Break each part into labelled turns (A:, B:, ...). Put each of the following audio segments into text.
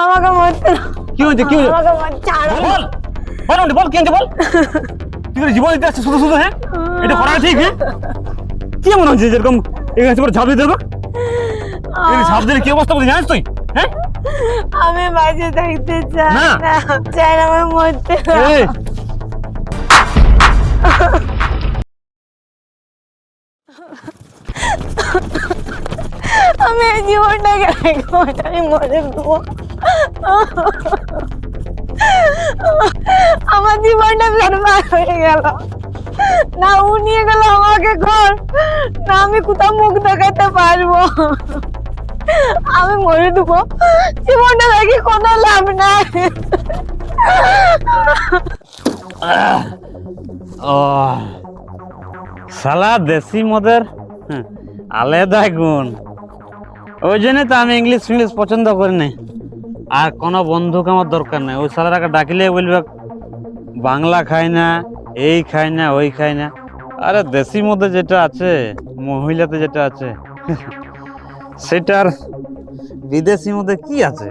A: আমাকে মরতে দাও
B: কি হয়েছে কি হয়েছে
A: আমাকে মর ছাড়ো
B: বল বল বল, বল কি হয়েছে বল তুই করে জীবন দিতে আসছিস শুধু শুধু হ্যাঁ এটা করা ঠিক হ্যাঁ কি মনে হচ্ছে যেরকম এখানে এসে করে ঝাঁপ দিতে হবে এই ঝাঁপ দিলে কি অবস্থা বলতে জানিস তুই হ্যাঁ
A: আমি বাঁচে থাকতে চাই
B: না।
A: না চাই না আমার মরতে দাও।
B: এই,
A: আমি এই জীবনটাকে রাখব না, আমি মরে দেবো আমার জীবনটা বেরবার হয়ে গেল। না, ও নিয়ে গেল আমাকে ঘর। না, আমি কোথাও মুখ দেখাতে পারব। আমি মরে দেবো। জীবনটা দেখি কোনো লাভ নাই।
B: শালা দেশি মদের আলাদাই গুণ। ওই জন্য তো আমি ইংলিশ ফিংলিশ পছন্দ করি না আর কোনো বন্ধুকে আমার দরকার নেই। ওই শালারাকে ডাকিলে বলবে বাংলা খায় না এই খায় না ওই খায় না। আরে দেশি মধ্যে যেটা আছে মহিলাতে যেটা আছে সেটার বিদেশি মধ্যে কি আছে?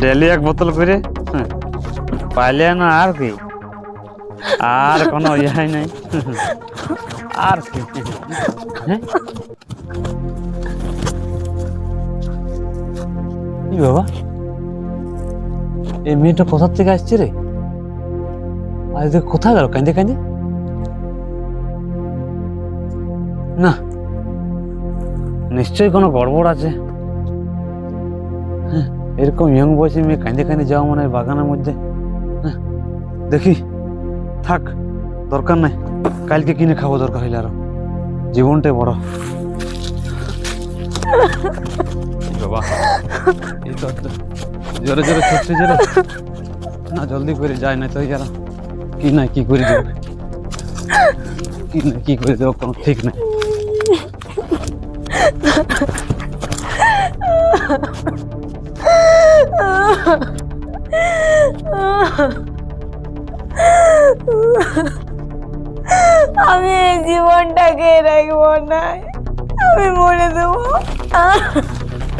B: ডেলি এক বোতল করে হ্যাঁ, পাইলে না আর কি? আর কোনো ইহাই নাই। আর কি। হ্যাঁ? বাবা? এই মেয়েটা কোথার থেকে আসছে রে? এদিকে কোথায় গেল? কাঁদে কাঁদে না। নিশ্চয়ই কোনো গড়বড় আছে। হ্যাঁ, এরকম ইয়ং বয়সী মেয়ে কাঁদে কাঁদে যাওয়া মনে হয় বাগানের মধ্যে। হ্যাঁ, দেখি। থাক দরকার নাই। কালকে কিনে খাব দরকার হইলে আরও। জীবনটাই বড়। বাবা এই তো একটা জোরে জোরে ছুটছে জোরে না জলদি করে যায় না তো যারা কি না কি করে দেবো? কি না কি করে দেবো কোনো ঠিক নাই।
A: আমি এই জীবনটাকে রাখব না। আমি মরে দেবো।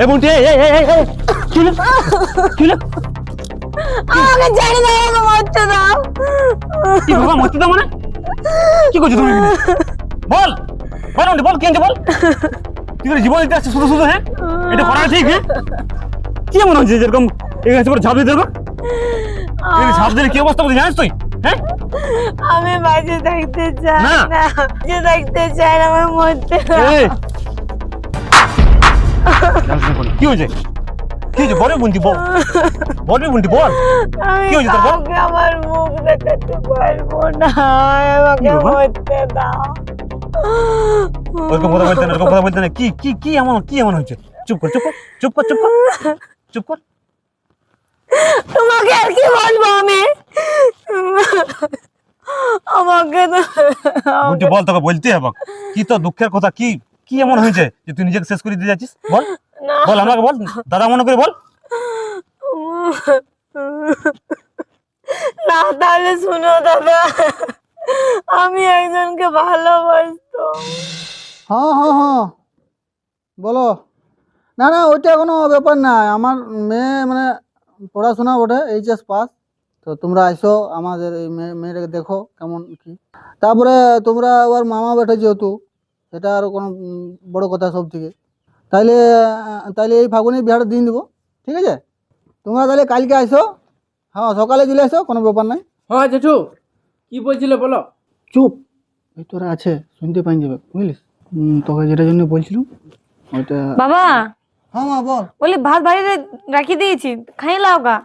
B: এ বুনটি এই এই এই এই কি হলো? কি হলো?
A: আমাকে ছেড়ে দাও আমাকে মরতে দাও।
B: কি বাবা মরতে দাও মানে? কি করছ তুমি? বল। বল বুনটি, বল কি হয়েছে বল? তুই করে জীবন দিতে আসছিস শুধু শুধু হ্যাঁ? এটা করা ঠিক হ্যাঁ? কি মনে হচ্ছে যেরকম এখানে এসে করে ঝাঁপ দিতে হবে? এই ঝাঁপ দিলে কি অবস্থা বলতে জানিস তুই?
A: আমি বাঁচে থাকতে চাই
B: না।
A: বাঁচে থাকতে চাই না আমার মরতে
B: কি হয়েছে? কি হয়েছে? বলে বুনটি বল। বলবি বুনটি বল। কি হয়েছে তোর বল?
A: আমার মুখ দেখাতে পারব না আমাকে মরতে দাও।
B: ওরকম কথা বলতে না ওরকম কথা বলতে না। কি কি কি এমন কি এমন হয়েছে? চুপ কর চুপ কর চুপ কর চুপ কর চুপ কর।
A: তোমাকে আর কি বলব আমি? আমাকে তো
B: বল তোকে বলতে হবে। কি তো দুঃখের কথা? কি কি এমন হয়েছে যে তুই নিজেকে শেষ করে দিয়ে যাচ্ছিস? বল। বল আমাকে বল। দাদা মনে করে বল।
A: না তাহলে শুনো দাদা। আমি একজনকে ভালোবাসতাম
C: হ্যাঁ হ্যাঁ হ্যাঁ। বলো। না না ওইটা কোনো ব্যাপার না। আমার মেয়ে মানে পড়াশোনা বটে এইচএস পাস তো তোমরা আইসো আমাদের এই মেয়ে মেয়েটাকে দেখো কেমন কি। তারপরে তোমরা আবার মামা বেটে যেহেতু সেটা আর কোনো বড় কথা সব থেকে তাইলে তাইলে এই ফাগুনে বিহারটা দিন দেবো ঠিক আছে? তোমরা তাহলে কালকে আইসো হ্যাঁ সকালে চলে আসো কোনো ব্যাপার নাই।
D: হ্যাঁ জেঠু কি বলছিলে বলো?
C: চুপ এই তোরা আছে শুনতে পাই যাবে বুঝলিস? তোকে যেটার জন্য বলছিলাম ওইটা
A: বাবা!
C: হ্যাঁ মা বল।
A: বলি ভাত বাড়িতে রাখি দিয়েছি খাই লাও গা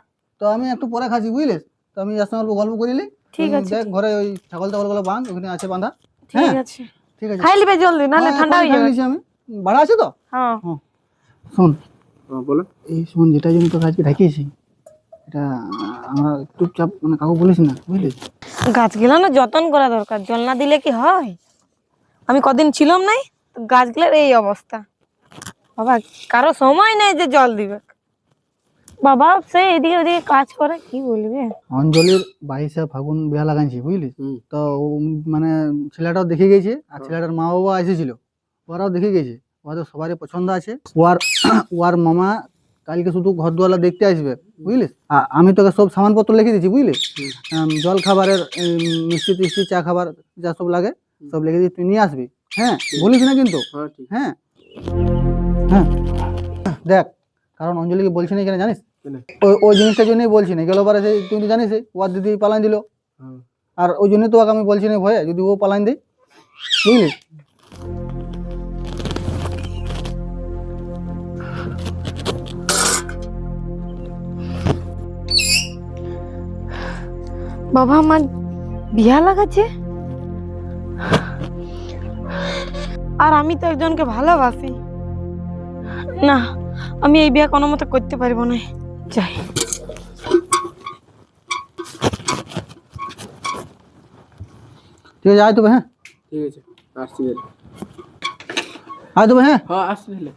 C: তো আমি একটু পরে খাচ্ছি বুঝলিস? তো আমি যার সঙ্গে অল্প গল্প করিলি
A: ঠিক আছে,
C: দেখ ঘরে ওই ছাগল টাগলগুলো বাঁধ ওখানে আছে বাঁধা।
A: ঠিক
C: হ্যাঁ।
A: আছে।
C: ঠিক আছে।
A: খাই লিবে জলদি নাহলে
C: হ্যাঁ,
A: ঠান্ডা হয়ে যাবে।
C: আমি। ভাড়া আছে তো?
A: হ্যাঁ।
C: শোন।
D: বলো।
C: এই শোন যেটা জন্য তোকে আজকে ডাকিয়েছি এটা আমরা চুপচাপ মানে কাকু বলিস না বুঝলিস?
A: গাছগুলো না যত্ন করা দরকার জল না দিলে কি হয়? আমি কদিন ছিলাম নাই তো গাছগুলোর এই অবস্থা। বাবা কারও সময় নেই যে জল দিবে। বাবা সে এদিকে ওদিকে কাজ করে কি বলবে?
C: অঞ্জলির বাইশে ফাগুন বিয়া লাগাইছি বুঝলি? তো মানে ছেলেটাও দেখে গেছে আর ছেলেটার মা বাবা এসেছিল। ওরাও দেখে গেছে ওদের সবারই পছন্দ আছে। ওয়ার ওয়ার মামা কালকে শুধু ঘর দুয়ালা দেখতে আসবে বুঝলি? আর আমি তোকে সব সামানপত্র লিখে দিয়েছি বুঝলি? জল খাবারের মিষ্টি টিষ্টি চা খাবার যা সব লাগে সব লিখে দিয়েছি তুই নিয়ে আসবি হ্যাঁ? বলিস না কিন্তু।
D: হ্যাঁ ঠিক।
C: হ্যাঁ হ্যাঁ দেখ কারণ অঞ্জলিকে বলছি না কেন জানিস?
D: কেন?
C: ওই ওই জিনিসটার জন্যই বলছি না গেল বারে সেই তুই তো জানিস ওর দিদি পালান দিল।
D: হ্যাঁ।
C: আর ওই জন্যই তো ওকে আমি বলছি না ভয়ে যদি ও পালান দেয় বুঝলি?
A: বাবা আমার বিয়া লাগাচ্ছে? আর আমি তো একজনকে ভালোবাসি। না আমি এই বিয়া কোনো মতে করতে পারব না। যাই।
C: ঠিক আছে আয় তবে হ্যাঁ?
D: ঠিক আছে আসছি।
C: আয় তবে হ্যাঁ?
D: হ্যাঁ আসছি তাহলে।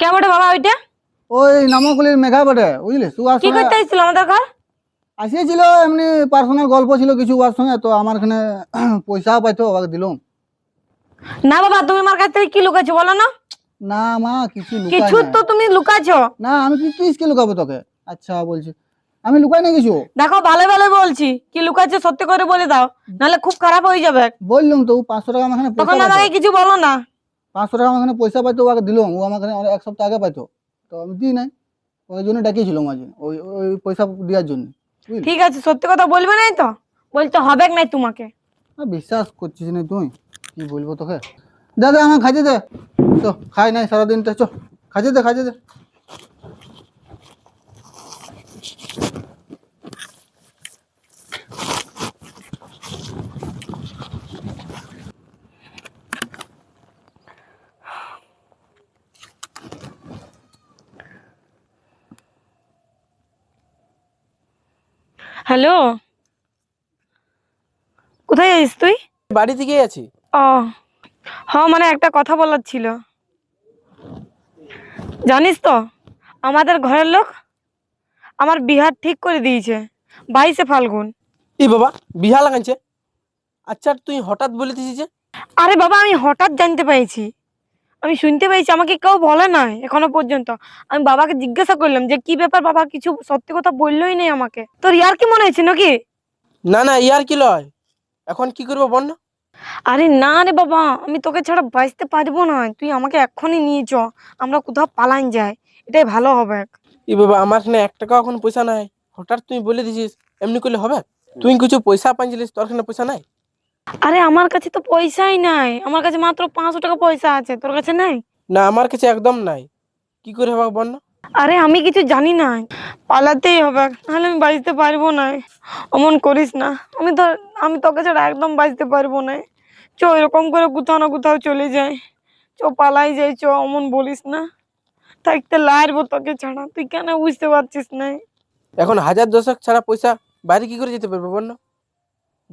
A: কে বটে বাবা ওইটা?
C: ওই নামকুলির মেঘা বটে বুঝলি?
A: কি করতে এসেছিল আমাদের ঘর?
C: আসিয়েছিল এমনি পার্সোনাল গল্প ছিল কিছু ওর সঙ্গে তো আমার এখানে পয়সাও পাইতো ওকে দিলাম।
A: না বাবা তুমি আমার কাছ থেকে কি লুকাচ্ছো বলো না?
C: না মা কিছু লুকাই
A: কিছু তো তুমি লুকাচ্ছো?
C: না আমি কি কিসকে লুকাবো তোকে? আচ্ছা বলছি। আমি লুকাই না কিছু?
A: দেখো ভালো ভালো বলছি। কি লুকাচ্ছো সত্যি করে বলে দাও নাহলে খুব খারাপ হয়ে যাবে।
C: বললাম তো ও পাঁচশো টাকা আমার এখানে
A: তখন আমাকে কিছু বলো না।
C: পাঁচশো টাকা আমার এখানে পয়সা পাইতো ওকে দিলাম। ও আমার এখানে এক সপ্তাহ আগে পাইতো। তো আমি দিই নাই। ওই জন্য ডাকিয়েছিল মাঝে ওই ওই পয়সা দেওয়ার জন্য।
A: ঠিক আছে সত্যি কথা বলবে নাই তো? বলতে হবে নাই তোমাকে।
C: আর বিশ্বাস করছিস না তুই। কি বলব তোকে? দাদা আমার খাইতে দে। তো খাই নাই সারাদিন তো চ। খাইতে দে খাইতে দে।
A: হ্যালো। কোথায় আছিস তুই?
D: বাড়ি থেকে আছি।
A: ও হ্যাঁ মানে একটা কথা বলার ছিল। জানিস তো আমাদের ঘরের লোক আমার বিহার ঠিক করে দিয়েছে বাইশে ফাল্গুন।
D: ই বাবা বিহা লাগাইছে? আচ্ছা তুই হঠাৎ বলে দিছিস যে?
A: আরে বাবা আমি হঠাৎ জানতে পেরেছি। আমি শুনতে পেয়েছি আমাকে কেউ বলে নাই এখনও পর্যন্ত। আমি বাবাকে জিজ্ঞাসা করলাম যে কি ব্যাপার বাবা কিছু সত্যি কথা বললোই নেই আমাকে? তোর ইয়ার কি মনে হয়েছে নাকি?
D: না না ইয়ার কি লয়? এখন কি করব বল না।
A: আরে না রে বাবা আমি তোকে ছাড়া বাঁচতে পারব না। তুই আমাকে এখনই নিয়ে চ আমরা কোথাও পালান যাই। এটাই ভালো হবে।
D: ই বাবা আমার এখানে এক টাকা এখন পয়সা নাই। হঠাৎ তুই বলে দিছিস এমনি করলে হবে? তুই কিছু পয়সা পাইছিলিস তোর এখানে পয়সা নাই?
A: আরে আমার কাছে তো পয়সাই নাই। আমার কাছে মাত্র পাঁচশো টাকা পয়সা আছে। তোর কাছে নাই?
D: না আমার কাছে একদম নাই। কি করে হবে বল না।
A: আরে আমি কিছু জানি না। পালাতেই হবে। নাহলে আমি বাঁচতে পারব না। অমন করিস না। আমি তো আমি তোকে ছাড়া একদম বাঁচতে পারব না। চ এরকম করে কোথাও না কোথাও চলে যাই। চ পালাই যাই। চ অমন বলিস না। থাকতে লারবো তোকে ছাড়া। তুই কেন বুঝতে পারছিস না?
D: এখন হাজার দশক ছাড়া পয়সা বাইরে কি করে যেতে পারবে বল না।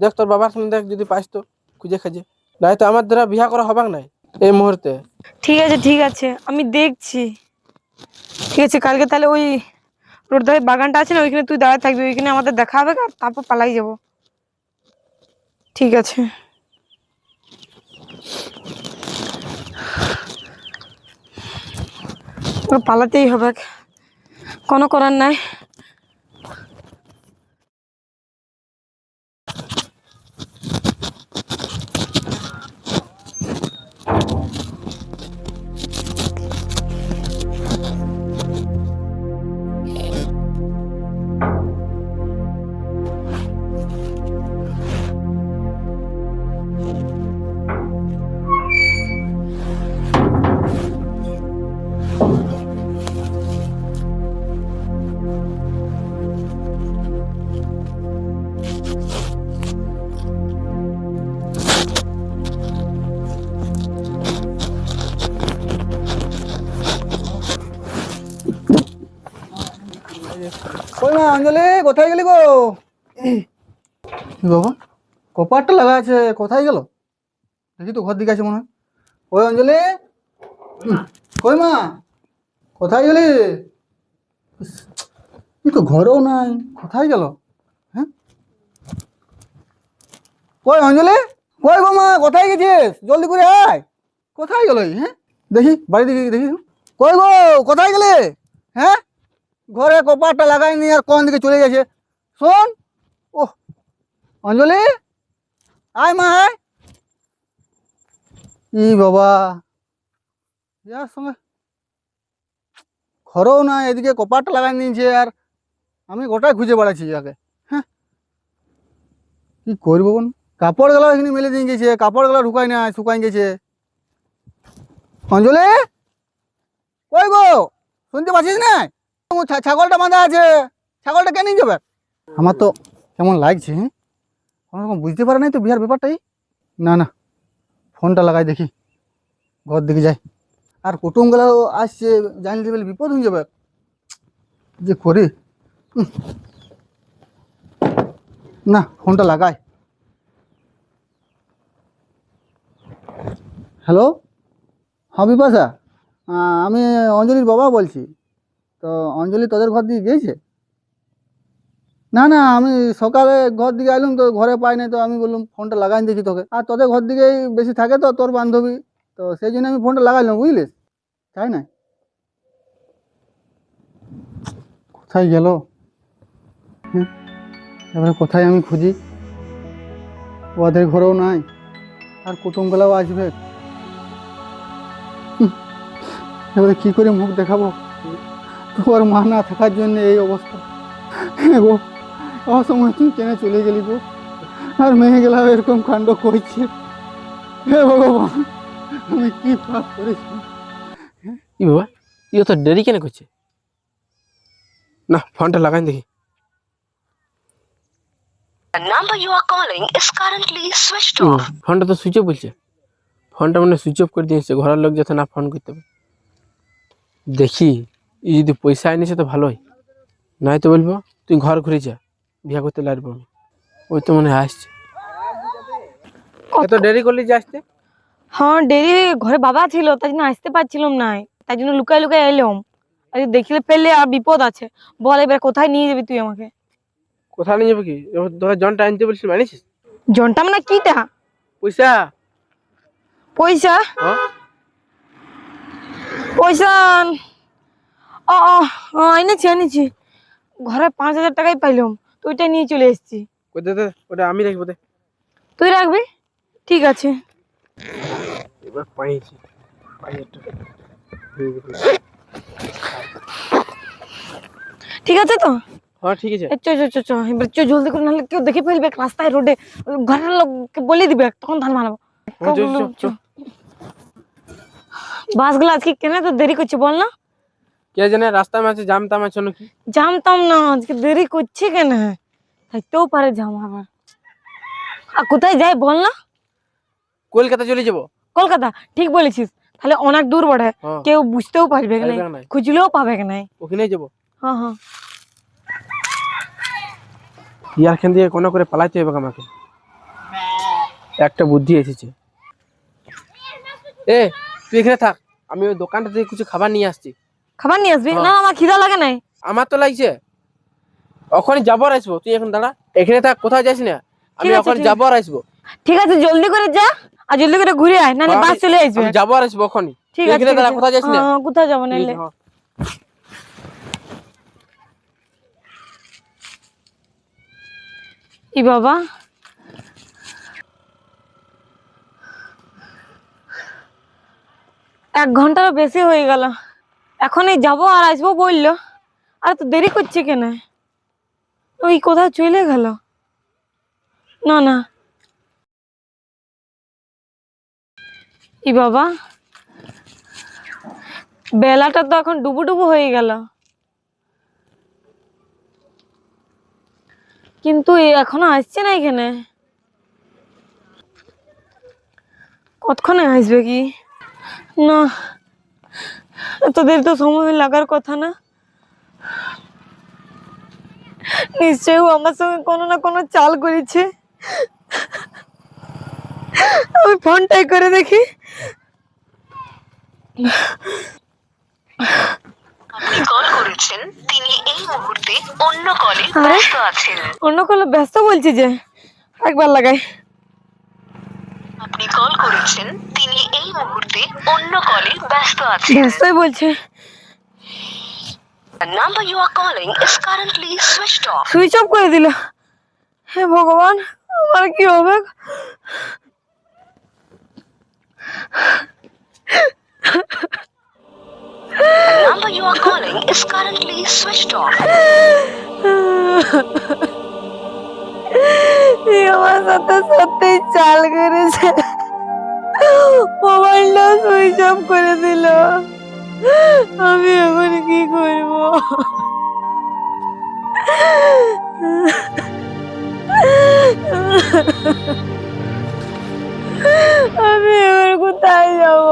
D: দেখ, তোর বাবার সঙ্গে দেখ, যদি পাইস তো খুঁজে খাজে। নাই তো আমার দ্বারা বিয়া করা হবে নাই এই মুহূর্তে।
A: ঠিক আছে ঠিক আছে, আমি দেখছি। ঠিক আছে, কালকে তাহলে ওই রোড ধারে বাগানটা আছে না, ওইখানে তুই দাঁড়ায় থাকবি, ওইখানে আমাদের দেখা হবে আর তারপর পালাই যাব। ঠিক আছে। পালাতেই হবে। কোনো করার নাই।
C: অঞ্জলি কোথায় গেলি গো? বাবা? কপারটা লাগা আছে কোথায় গেল? দেখি তো ঘর দিকে আছে মনে হয়। ওই অঞ্জলি? কই মা? কোথায় গেলি? এই তো ঘরেও নাই কোথায় গেল? হ্যাঁ? কই অঞ্জলি? কই গো মা কোথায় গেছিস? জলদি করে আয়। কোথায় গেল হ্যাঁ? দেখি বাড়ি দিকে দেখি। কই গো কোথায় গেলে? হ্যাঁ? ঘরে কপাটটা লাগাইনি আর কোন দিকে চলে গেছে? শোন ও অঞ্জলি, আয় মা, আয়। ই বাবা ইয়ার সঙ্গে ঘরেও না, এদিকে কপাটটা লাগাই নিয়েছে আর আমি গোটাই খুঁজে বেড়াচ্ছি ইয়াকে হ্যাঁ কি করব বোন কাপড়গুলো এখানে মেলে দিয়ে গেছে কাপড়গুলো ঢুকাই না শুকাই গেছে। অঞ্জলি, কই গো? শুনতে পাচ্ছিস না? ছাগলটা বাঁধা আছে। ছাগলটা কেন যাবে? আমার তো কেমন লাগছে হ্যাঁ? আমার রকম বুঝতে পারে নাই তো বিহার ব্যাপারটাই। না না। ফোনটা লাগাই দেখি। ঘর দিকে যাই। আর কুটুমগুলো আসছে জানলে বলে বিপদ হয়ে যাবে। যে করি। না, ফোনটা লাগাই। হ্যালো? হ্যাঁ বিপাশা। আমি অঞ্জলির বাবা বলছি। তো অঞ্জলি তোদের ঘর দিকে গিয়েছে? না না, আমি সকালে ঘর দিকে আইলাম তো ঘরে পাই নাই, তো আমি বললাম ফোনটা লাগাই দেখি তোকে। আর তোদের ঘর দিকেই বেশি থাকে তো তোর বান্ধবী, তো সেই জন্য আমি ফোনটা লাগাইলাম, বুঝলিস? তাই না? কোথায় গেল? হ্যাঁ এবারে কোথায় আমি খুঁজি? ওদের ঘরেও নাই, আর কুটুমগুলাও আসবে। এবারে কি করে মুখ দেখাবো? তোমার মা না থাকার জন্য এই অবস্থা হ্যাঁ গো অসময় তুই কেন চলে গেলি গো আর মেয়ে গেলাম এরকম কাণ্ড করছে হে ভগবান আমি কি পাপ করেছি
D: কি বাবা ইয়ে তো দেরি কেন করছে না ফোনটা লাগাই দেখি
E: The number you are calling is currently switched
D: O,
E: off.
D: ফোনটা তো সুইচ অফ বলছে ফোনটা মানে সুইচ অফ করে দিয়েছে ঘরের লোক যাতে না ফোন করতে পারে দেখি ই যদি পয়সা এনেছে তো ভালোই। নাই তো বলব তুই ঘর ঘুরে যা বিয়া করতে লাগবো আমি। ওই তো মনে আসছে। এত দেরি করলি যে আসতে?
A: হ্যাঁ দেরি ঘরে বাবা ছিল তাই জন্য আসতে পারছিলাম না। তাই জন্য লুকাই লুকাই এলাম। আর দেখলে পেলে আর বিপদ আছে। বল এবার কোথায় নিয়ে যাবি তুই আমাকে?
D: কোথায় নিয়ে যাবে কি? তোর জনটা আনতে বলছিস মানিস
A: জনটা মানে কিটা?
D: পয়সা।
A: পয়সা?
D: হ্যাঁ?
A: পয়সা এনেছি এনেছি। ঘরে পাঁচ হাজার টাকাই পাইলাম তো ওইটা নিয়ে চলে এসেছি।
D: ওটা আমি রাখব
A: তুই রাখবি? ঠিক আছে।
D: এবার পাইছি
A: ঠিক আছে তো?
D: হ্যাঁ ঠিক আছে।
A: চ চ চ চ এবার চ জলদি করে নাহলে কেউ দেখে ফেলবে রাস্তায় রোডে। ঘরের লোককে বলে দিবে তখন ধান মারাবো।
D: হ্যাঁ।
A: বাসগুলো আজকে কেন তো দেরি করছে বল না।
D: কে জানে রাস্তার মাঝে জাম তাম আছে নাকি?
A: জানতাম না আজকে দেরি করছে কেন? থাকতেও পারে জাম আবার। আর কোথায় যাই বল না?
D: কলকাতা চলে যাব।
A: কলকাতা ঠিক বলেছিস। তাহলে অনেক দূর বড়ে কেউ বুঝতেও পারবে না খুঁজলেও পাবে না
D: ওখানে যাব।
A: হ্যাঁ হ্যাঁ
D: ইয়ারখান দিয়ে কোনো করে পালাইতে হবে আমাকে। একটা বুদ্ধি এসেছে। এ তুই এখানে থাক। আমি ওই দোকানটা থেকে কিছু খাবার নিয়ে আসছি।
A: খাবার নিয়ে আসবি?
D: হ্যাঁ।
A: না আমার খিদা লাগে নাই।
D: আমার তো লাগছে। ওখানে যাব আর আসব। তুই এখন দাঁড়া। এখানে থাক কোথাও যাস না। আমি ওখানে
A: ঠিক
D: যাব আসব।
A: ঠিক আছে জলদি করে যা আর জলদি করে ঘুরে আয় নাহলে বাস চলে আসবে।
D: আমি যাব আসব ওখানে।
A: ঠিক আছে
D: দাঁড়া। কোথাও যাস না।
A: হ্যাঁ, কোথায় যাব
D: হ্যাঁ।
A: ই বাবা। এক ঘন্টারও বেশি হয়ে গেল। এখনই যাব আর আসব বলল। আর তো দেরি করছে কেন? ওই কোথাও চলে গেল। না না। ই বাবা, বেলাটা তো এখন ডুবু ডুবু হয়ে গেল। কিন্তু এখনও আসছে না এখানে। কতক্ষণে আসবে কি? না তোদের তো সময় লাগার কথা না। নিশ্চয়ই ও আমার সঙ্গে কোনো না কোনো চাল করেছে। আমি ফোনটাই করে দেখি।
E: আপনি কল করেছেন তিনি এই মুহূর্তে অন্য কলে ব্যস্ত আছেন।
A: অন্য কোনো ব্যস্ত বলছি যে একবার লাগাই।
E: আপনি কল করেছেন তিনি এই মুহূর্তে অন্য কলে ব্যস্ত আছেন
A: ব্যস্তই বলছে
E: The number you are calling is currently switched off.
A: Switch off করে দিল হে ভগবান আমার কি হবে
E: The number you are calling is currently switched off.
A: আমার সাথে সত্যি চাল করেছে মোবাইলটা সুইচ অফ করে দিল আমি এখন কি করব? আমি এবার কোথায় যাব?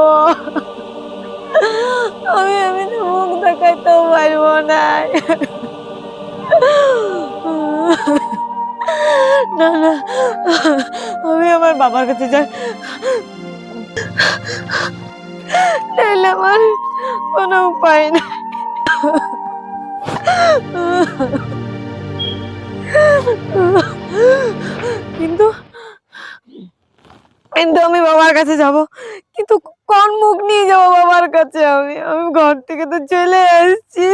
A: আমি আমি তো মুখ দেখাইতেও পারব না। না না। আমি আমার বাবার কাছে যাই। তাইলে আমার কোনো উপায় নেই। কিন্তু কিন্তু আমি বাবার কাছে যাব। কিন্তু কোন মুখ নিয়ে যাব বাবার কাছে আমি? আমি ঘর থেকে তো চলে এসেছি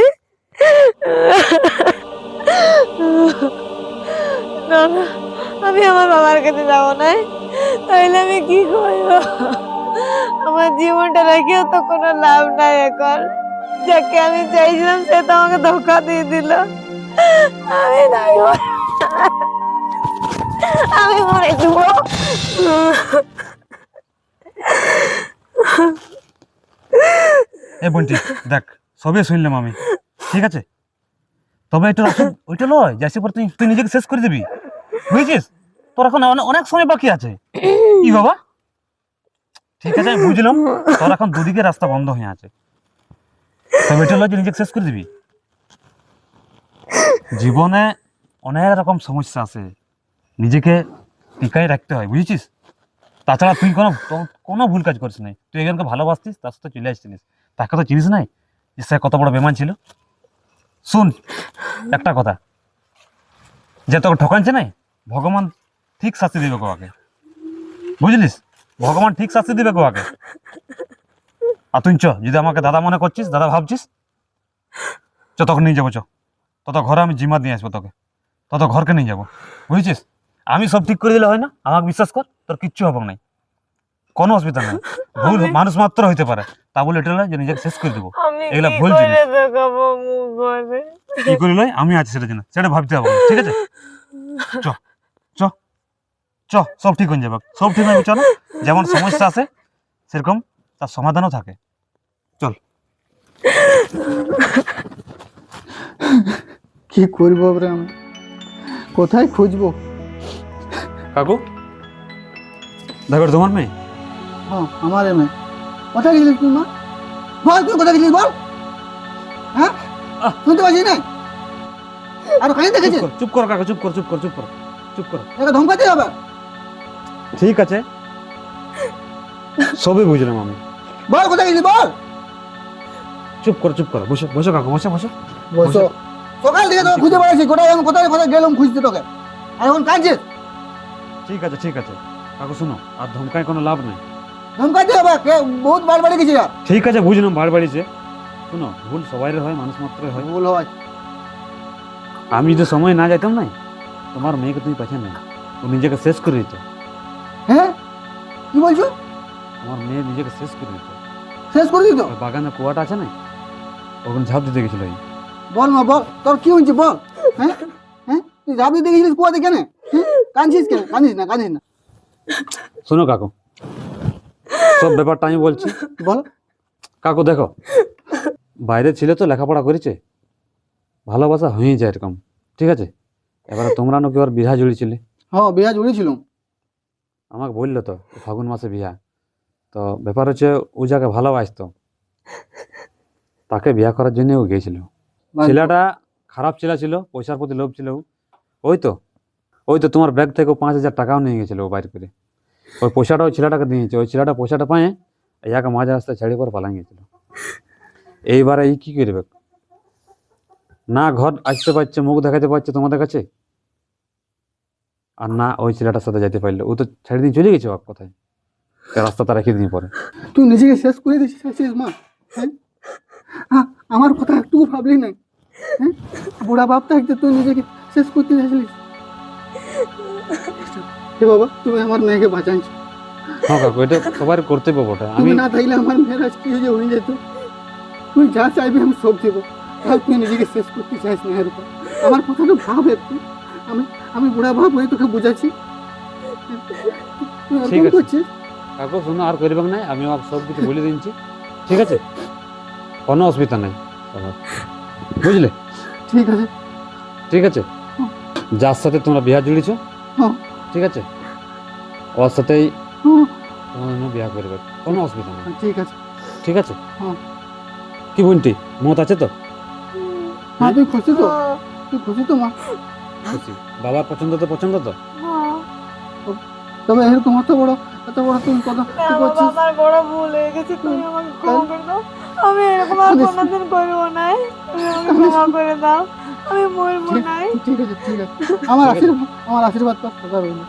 A: না না আমি আমার বাবার কাছে যাব না তাহলে আমি কি করব? আমার জীবনটা রেখেও তো কোনো লাভ নাই এখন। যাকে আমি চাইছিলাম, সে তো আমাকে ধোকা দিয়ে দিল। আমি আমি মরে দেবো
B: এ বন্টি, দেখ, সবই শুনলাম আমি। ঠিক আছে? তবে এটা ওইটা লয়, যাইসে পর তুই তুই নিজেকে শেষ করে দিবি। বুঝেছিস? তোর এখন অনেক সময় বাকি আছে। কি বাবা? ঠিক আছে, আমি বুঝলাম। তোর এখন দুদিকে রাস্তা বন্ধ হয়ে আছে। যে নিজেকে শেষ করে দিবি? জীবনে অনেক রকম সমস্যা আছে। নিজেকে টিকাই রাখতে হয়, বুঝেছিস? তাছাড়া তুই কোনো কোনো ভুল কাজ করিস নাই। তুই একজনকে ভালোবাসতিস, তার সাথে চলে আসছিলিস তাকে তো চিনিস নাই যে সে কত বড় বেমান ছিল? শুন, একটা কথা। যে তোকে ঠকানছে নাই? ভগবান ঠিক শাস্তি দিবে কোয়াকে? বুঝলিস? ভগবান ঠিক শাস্তি দিবে কোয়াকে? আর তুই চ যদি আমাকে দাদা মনে করছিস দাদা ভাবছিস চ তোকে নিয়ে যাব চ। তত ঘরে আমি জিমা দিয়ে আসব তোকে। তত ঘরকে নিয়ে যাব। বুঝেছিস? আমি সব ঠিক করে দিলে হয় না? আমাকে বিশ্বাস কর তোর কিচ্ছু হবে নাই। কোনো অসুবিধা নেই। ভুল মানুষ মাত্র হইতে পারে। তা বলে এটা নয় যে নিজেকে শেষ করে দেবো।
A: আমি
B: এগুলা ভুল জিনিস। কি করে লয়? আমি আছি সেটা জন্য সেটা ভাবতে হবে ঠিক আছে? চ। চ সব ঠিক হয়ে যাবে। সব ঠিক হয়ে যাবে চলো। যেমন সমস্যা আছে সেরকম তার সমাধানও থাকে। চল।
C: কি করব রে আমি? কোথায় খুঁজবো?
B: কাকু? দেখো তোমার মেয়ে?
C: হ্যাঁ আমার এমএ কোথায় গেছিলিস তুই মা? বল তুই কোথায় গেছিলিস বল। হ্যাঁ? শুনতে পাচ্ছিস না আর ওখানে দেখেছিস?
B: চুপ কর কাকু চুপ কর চুপ কর চুপ কর চুপ কর।
C: ধমকাতে হবে?
B: ঠিক আছে? সবই বুঝলাম আমি।
C: বল কোথায় গেছিস বল!
B: চুপ কর চুপ কর। বসো বসো কাকু বসো বসো।
C: বসো। সকাল থেকে তোকে খুঁজে বেড়াচ্ছি কোথায় এখন কোথায় কোথায় গেলাম খুঁজতে তোকে? আর এখন কাঁদছিস?
B: ঠিক আছে ঠিক আছে। কাকু শোনো আর ধমকায় কোনো লাভ নাই।
C: ধমকাতে হবে কে বহুত বার বাড়ি গেছি
B: ঠিক আছে বুঝলাম বার বাড়িছে শোনো ভুল সবাই হয় মানুষ মাত্র হয়।
C: ভুল হয়।
B: আমি যদি সময় না যাইতাম না তোমার মেয়েকে তুমি পাচ্ছে না ও নিজেকে শেষ করে দিত।
C: হ্যাঁ? কি বলছো?
B: আমার মেয়ে নিজেকে শেষ করে দিত।
C: শেষ করে দিত?
B: বাগানে কুয়াটা আছে না? ওখানে ঝাঁপ দিতে গেছিল।
C: বল মা বল। তোর কি হয়েছে বল? হ্যাঁ? হ্যাঁ? তুই ঝাঁপি দিয়ে গেছিলিস কুয়াতে কেন? হ্যাঁ? কাঁদছিস কেন? কাঁদিস না কাঁদিস না।
B: শোনো কাকু সব ব্যাপারটা আমি বলছি।
C: বল।
B: কাকু দেখো বাইরে ছিল তো লেখাপড়া করেছে ভালোবাসা হয়েই যায় এরকম ঠিক আছে? এবারে তোমরা নাকি ওর বিহা জুড়েছিলে।
C: হ্যাঁ বিয়া জুড়েছিলাম।
B: আমাকে বলল তো ফাগুন মাসে বিয়া। তো ব্যাপার হচ্ছে ও যাকে ভালোবাসতো তাকে বিয়া করার জন্য ও গিয়েছিল। ছেলেটা খারাপ ছেলে ছিল পয়সার প্রতি লোভ ছিল। ওই তো ওই তো তোমার ব্যাগ থেকে পাঁচ হাজার টাকাও নিয়ে গেছিল ও বাইর করে। ওই পয়সাটা ওই ছেলেটাকে দিয়েছে। ওই ছেলেটা পয়সাটা পায়ে ইয়াকে মাঝ রাস্তায় ছেড়ে পর পালান গেছিল এইবারে এই কি করবে? না ঘর আসতে পারছে মুখ দেখাতে পারছে তোমাদের কাছে? আর না ওই ছেলেটার সাথে যেতে পারলে ও তো ছেড়ে দিয়ে চলে গেছে এক কথায়। তা রাস্তাটা রেখে দিয়ে পরে।
C: তুই নিজেকে শেষ করে দিয়েছিস মা। হ্যাঁ? আমার কথা একটু ভাবলি না। হ্যাঁ? বুড়া বাপ থাকতে তুই নিজেকে শেষ করতে চাইছিলিস। হে বাবা তুমি আমার মেয়েকে বাঁচাইছো।
B: হ্যাঁ কাকু এটা সবার কর্তব্য বটে। আমি
C: না থাকলে আমার মেয়ের আজ কি যে হয়ে যেত তুই যা চাইবি আমি সব দেবো। তাও তুই নিজেকে শেষ করতে চাইছ না এর উপর। আমার কথাটা ভাব একটু। আমি আমি বুড়া ভাব হয়ে তোকে বুঝাচ্ছি।
B: ঠিক আছে। কাকু শোনো আর করবেন নাই আমি সব কিছু বলে দিচ্ছি ঠিক আছে? কোনো অসুবিধা নাই। বুঝলে?
C: ঠিক আছে।
B: ঠিক আছে? যার সাথে তোমরা বিয়া জুড়েছো
C: হ্যাঁ।
B: ঠিক আছে? ওর সাথেই বিয়া করবে কোনো অসুবিধা নেই।
C: ঠিক আছে।
B: ঠিক আছে। কি বোনটি? মত আছে তো?
C: মা তুই খুশি তো? তুই খুশি তো মা?
B: খুশি। বাবার পছন্দ তো পছন্দ তো?
A: হ্যাঁ।
C: তবে এরকম এত বড় এত বড় তুমি কথা করছিস?
A: আমার বড় ভুল হয়ে গেছে তুমি আমাকে ক্ষমা করে দাও। আমি এরকম আর কোনোদিন করব না তুমি আমাকে ক্ষমা করে দাও। আমি মরবো নাই।
C: ঠিক আছে ঠিক আছে। আমার আশীর্বাদ আমার আশীর্বাদ তো সদা রইল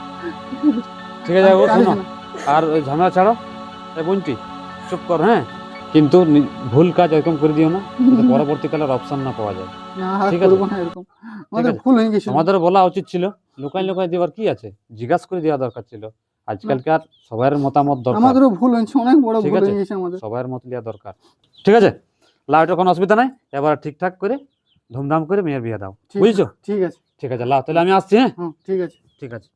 B: ঠিক আছে ও শোনো। আর ওই ঝামেলা ছাড়ো। এই বোনটি চুপ কর হ্যাঁ? কিন্তু ভুল কাজ এরকম করে দিও না যাতে পরবর্তীকালে অপশন না পাওয়া যায়। ঠিক আছে।
C: এরকম। আমাদের ভুল হয়ে গেছিল।
B: আমাদের বলা উচিত ছিল লুকাই লুকাই দেওয়ার কি আছে? জিজ্ঞাসা করে দেওয়া দরকার ছিল। আজকালকার সবার মতামত দরকার।
C: আমাদেরও ভুল হয়েছে অনেক বড় ভুল। হয়ে গেছে আমাদের।
B: সবার মত লিয়া দরকার। ঠিক আছে? লাউটা কোনো অসুবিধা নাই। এবার ঠিকঠাক করে ধুমধাম করে মেয়ের বিয়ে দাও। বুঝছ?
C: ঠিক আছে।
B: ঠিক আছে লাও তাহলে আমি আসছি
C: হ্যাঁ? ঠিক আছে।
B: ঠিক আছে।